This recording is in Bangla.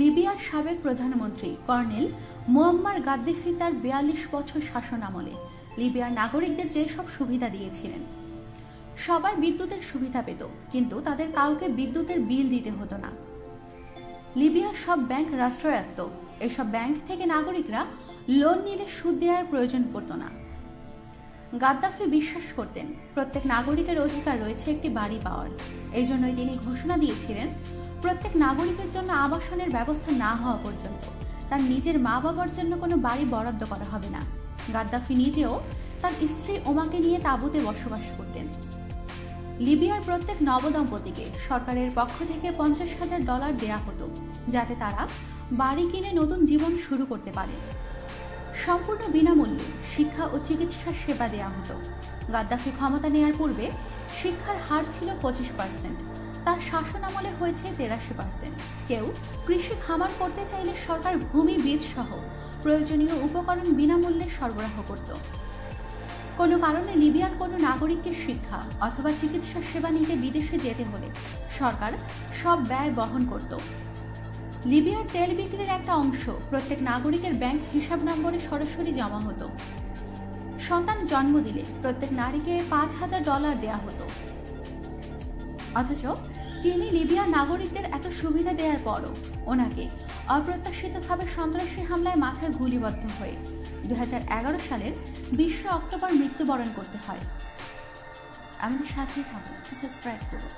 লিবিয়ার সাবেক প্রধানমন্ত্রী কর্নেল মুয়াম্মার গাদ্দাফি তার বিয়াল্লিশ বছর শাসন আমলে লিবিয়ার নাগরিকদের যেসব সুবিধা দিয়েছিলেন। সবাই বিদ্যুতের সুবিধা পেত, কিন্তু তাদের কাউকে বিদ্যুতের বিল দিতে হতো না। লিবিয়ার সব ব্যাংক রাষ্ট্রায়ত্ত, এসব ব্যাংক থেকে নাগরিকরা লোন নিলে সুদ দেওয়ার প্রয়োজন পড়তো না। গাদ্দাফি বিশ্বাস করতেন। প্রত্যেক নাগরিকের অধিকার রয়েছে একটি বাড়ি পাওয়ার। এই জন্যই তিনি ঘোষণা দিয়েছিলেন, প্রত্যেক নাগরিকের জন্য আবাসনের ব্যবস্থা না হওয়া পর্যন্ত তার নিজের মা বাবার জন্য কোনো বাড়ি বরাদ্দ করা হবে না। গাদ্দাফি নিজেও তার স্ত্রী ওমাকে নিয়ে তাঁবুতে বসবাস করতেন। লিবিয়ার প্রত্যেক নবদম্পতিকে সরকারের পক্ষ থেকে পঞ্চাশ হাজার ডলার দেয়া হতো, যাতে তারা বাড়ি কিনে নতুন জীবন শুরু করতে পারে। সম্পূর্ণ বিনামূল্যে শিক্ষা ও চিকিৎসার সেবা দেওয়া হতো। গাদ্দাফি ক্ষমতা নেয়ার পূর্বে শিক্ষার হার ছিল পঁচিশ পার্সেন্ট। তার শাসন আমলে হয়েছে তেরাশি পার্সেন্ট। কেউ কৃষি খামার করতে চাইলে সরকার ভূমি বীজ সহ প্রয়োজনীয় উপকরণ বিনামূল্যে সরবরাহ করত। কোনো কারণে লিবিয়ার কোনো নাগরিককে শিক্ষা অথবা চিকিৎসা সেবা নিতে বিদেশে যেতে হলে সরকার সব ব্যয় বহন করত। লিবিয়ার তেল বিক্রির একটা অংশ প্রত্যেক নাগরিকের ব্যাংক হিসাব নম্বরে সরাসরি জমা হতো। সন্তান জন্ম দিলে প্রত্যেক নারীকে পাঁচ হাজার ডলার দেয়া হতো। অথচ তিনি লিবিয়ার নাগরিকদের এত সুবিধা দেওয়ার পরও ওনাকে অপ্রত্যাশিতভাবে সন্ত্রাসী হামলায় মাথায় গুলিবদ্ধ হয়ে দু হাজার এগারো সালের বিশে অক্টোবর মৃত্যুবরণ করতে হয়। আমাদের সাথেই থাকুন সাবস্ক্রাইব করুন।